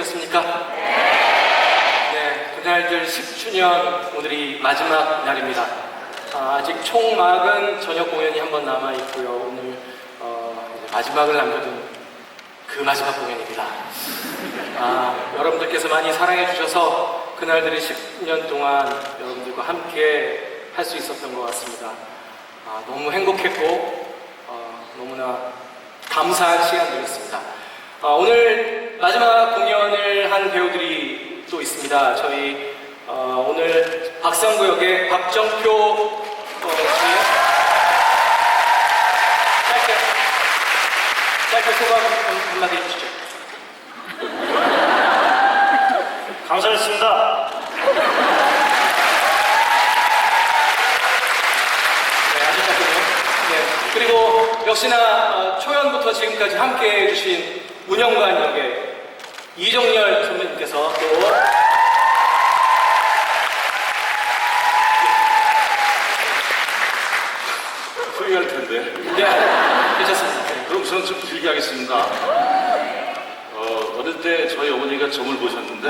보셨습니까? 네, 그날들 10주년 오늘이 마지막 날입니다. 아, 직 총막은 저녁 공연이 한 번 남아 있고요. 오늘 어, 마지막을 남겨둔 그 마지막 공연입니다. 아, 여러분들께서 많이 사랑해 주셔서 그날들이 10년 동안 여러분들과 함께 할 수 있었던 것 같습니다. 아, 너무 행복했고 어, 너무나 감사한 시간들이었습니다. 아, 오늘 마지막 공연을 한 배우들이 또 있습니다. 저희 어, 오늘 박상구 역의 박정표 어, 씨 짧게 짧게 소감 한- 한마디 해주시죠. 감사했습니다. 네, 아주 작군요. 네. 그리고 역시나 어, 초연부터 지금까지 함께 해주신 운영관 역의 이정열 선배님께서 또 후회할 텐데. 네, 괜찮습니다. 네. 그럼 저는 좀 길게 하겠습니다. 어, 어릴 때 저희 어머니가 점을 보셨는데,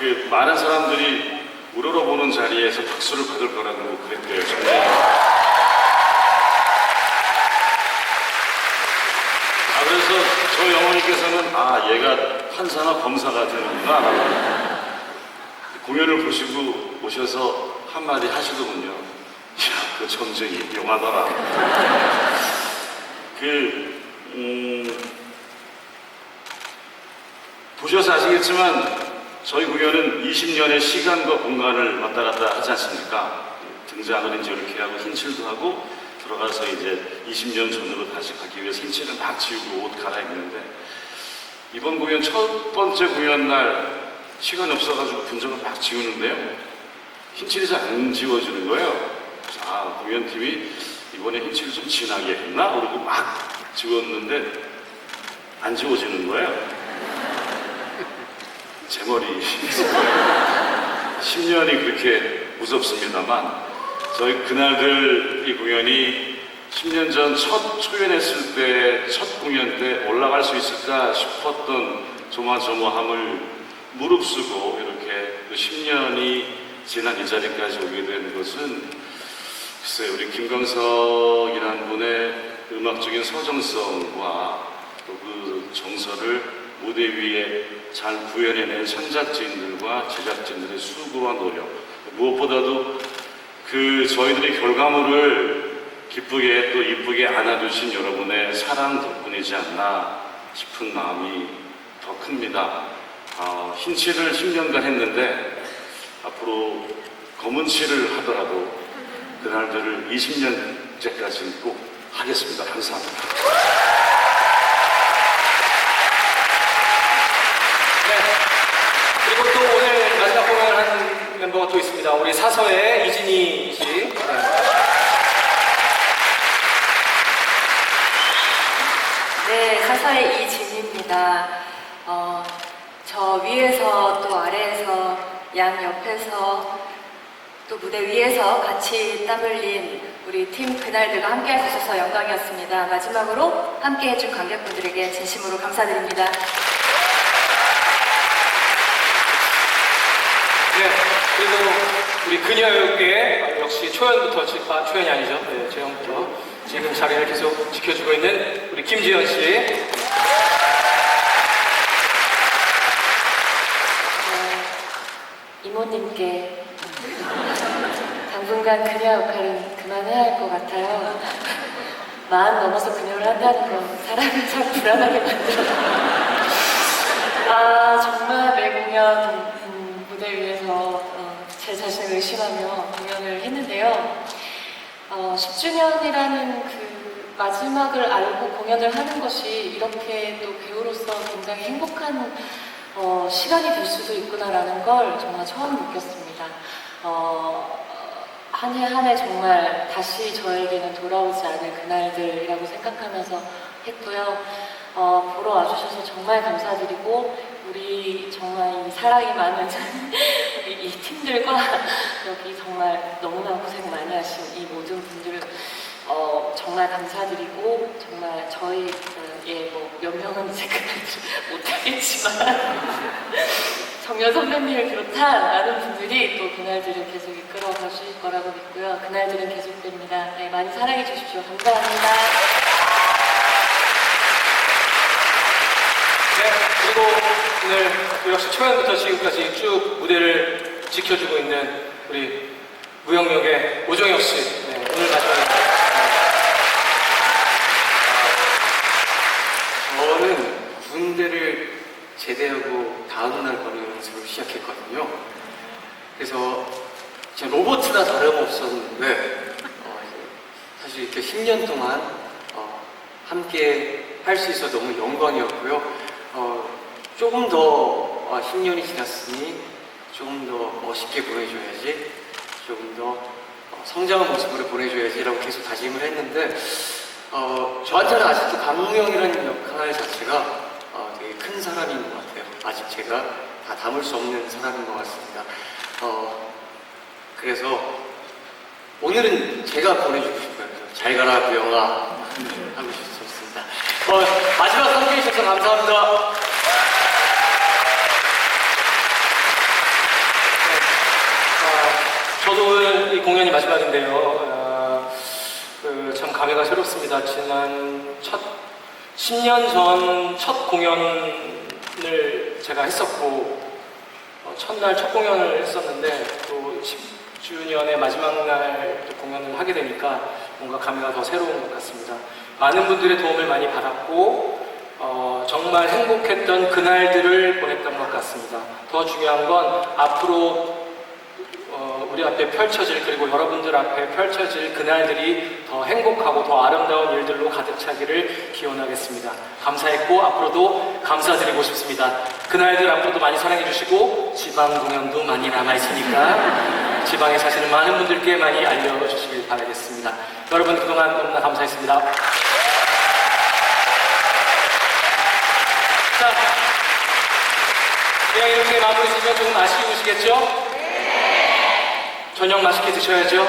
그 많은 사람들이 우러러보는 자리에서 박수를 받을 거라고 그랬대요, 정말. 아, 그래서 어머니께서는, 아, 얘가 판사나 검사가. 라고 공연을 보시고 오셔서 한마디 하시더군요. 야, 그 전쟁이 용하더라. 그, 음, 보셔서 아시겠지만 저희 공연은 20년의 시간과 공간을 왔다 갔다 하지 않습니까? 등장을 이제 이렇게 하고 흰칠도 하고 들어가서 이제 20년 전으로 다시 가기 위해서 흰칠을 막 지우고 옷 갈아입는데 이번 공연 첫 번째 공연 날 시간이 없어가지고 분장을 막 지우는데요. 흰칠이 잘 안 지워지는 거예요. 그래서 아, 공연팀이 이번에 흰칠을 좀 진하게 했나? 그러고 막 지웠는데 안 지워지는 거예요. 제 머리 10년이 그렇게 무섭습니다만 저희 그날들 이 공연이 10년 전 첫 초연했을 때 첫 공연 때 올라갈 수 있을까 싶었던 조마조마함을 무릅쓰고 이렇게 그 10년이 지난 이 자리까지 오게 된 것은 글쎄요 우리 김광석이라는 분의 음악적인 서정성과 또 그 정서를 무대 위에 잘 구현해낸 창작진들과 제작진들의 수고와 노력 무엇보다도 그 저희들의 결과물을 기쁘게 또 이쁘게 안아주신 여러분의 사랑 덕분이지 않나 싶은 마음이 더 큽니다. 아, 흰 칠을 10년간 했는데 앞으로 검은 칠을 하더라도 그날들을 20년째까지는 꼭 하겠습니다. 감사합니다. 네. 그리고 또 오늘 마지막 공연을 한 멤버가 또 있습니다. 우리 사서의 이진희 씨. 네. 네, 사사의 이진입니다. 어, 저 위에서 또 아래에서 양 옆에서 또 무대 위에서 같이 땀 흘린 우리 팀 그날들과 함께 할 수 있어서 영광이었습니다. 마지막으로 함께 해준 관객분들에게 진심으로 감사드립니다. 네. 그리고 우리 그녀에게 역시 초연부터, 지- 아, 초연이 아니죠. 네, 재영부터 지금 자리를 계속 지켜주고 있는 우리 김지현 씨. 어, 이모님께 당분간 그녀 역할은 그만해야 할 것 같아요. 마음 넘어서 그녀를 한다는 건 사람을 참 불안하게 만들어요. 아 정말 매 공연 음, 무대 위에서 어, 제 자신을 의심하며 공연을 했는데요. 어, 10주년이라는 그 마지막을 알고 공연을 하는 것이 이렇게 또 배우로서 굉장히 행복한 어, 시간이 될 수도 있구나라는 걸 정말 처음 느꼈습니다. 어, 한 해 한 해 정말 다시 저에게는 돌아오지 않을 그날들이라고 생각하면서 했고요. 어, 보러 와주셔서 정말 감사드리고 우리 정말 이 사랑이 많은 우리 이 팀들과 여기 정말 너무나 고생 많이 하신 이 모든 분들 어, 정말 감사드리고 정말 저희 그 예, 뭐몇 명은 그만지 못하겠지만 정연 선배님을 비롯한 많은 분들이 또 그날들을 계속 이끌어 가실 거라고 믿고요. 그날들은 계속됩니다. 네, 많이 사랑해 주십시오. 감사합니다. 네, 그리고 오늘 역시 초연부터 지금까지 쭉 무대를 지켜주고 있는 우리 무영역의 오정혁 씨. 네, 오늘 마지막에. 저는 군대를 제대하고 다음날 바로 연습을 시작했거든요. 그래서 진짜 로봇이나 다름없었는데 어, 사실 이렇게 10년 동안 어, 함께 할 수 있어 너무 영광이었고요. 어, 조금 더 어, 10년이 지났으니 조금 더 멋있게 보내줘야지, 조금 더 어, 성장한 모습으로 보내줘야지라고 계속 다짐을 했는데 어, 저한테는 아직도 강무영이라는 역할 자체가 어, 되게 큰 사람인 것 같아요. 아직 제가 다 담을 수 없는 사람인 것 같습니다. 어, 그래서 오늘은 제가 보내주고 싶어요. 잘 가라, 무영아. 하고 싶습니다. 어, 마지막 함께 해주셔서 감사합니다. 아, 저도 오늘 이 공연이 마지막인데요. 아, 그, 참 감회가 새롭습니다. 지난 첫 10년 전 첫 공연을 제가 했었고 어, 첫날 첫 공연을 했었는데 또 10주년의 마지막 날또 공연을 하게 되니까 뭔가 감회가 더 새로운 것 같습니다. 많은 분들의 도움을 많이 받았고 어, 정말 행복했던 그날들을 보냈던 것 같습니다. 더 중요한 건 앞으로 어, 우리 앞에 펼쳐질 그리고 여러분들 앞에 펼쳐질 그날들이 더 행복하고 더 아름다운 일들로 가득 차기를 기원하겠습니다. 감사했고 앞으로도 감사드리고 싶습니다. 그날들 앞으로도 많이 사랑해 주시고 지방 공연도 많이 남아 있으니까 지방에 사시는 많은 분들께 많이 알려주시길 바라겠습니다. 여러분 그동안 너무나 감사했습니다. 자, 그냥 이렇게 마무리 지면 조금 아쉬우시겠죠? 저녁 맛있게 드셔야죠.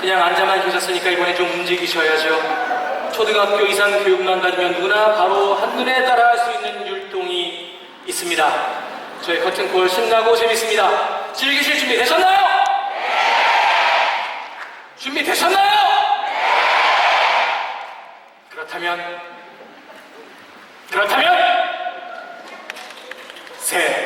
그냥 앉아만 계셨으니까 이번에 좀 움직이셔야죠. 초등학교 이상 교육만 받으면 누구나 바로 한눈에 따라할 수 있는 율동이 있습니다. 저희 커튼콜 신나고 재밌습니다. 즐기실 네! 준비 되셨나요? 준비 되셨나요? 그렇다면 그렇다면 셋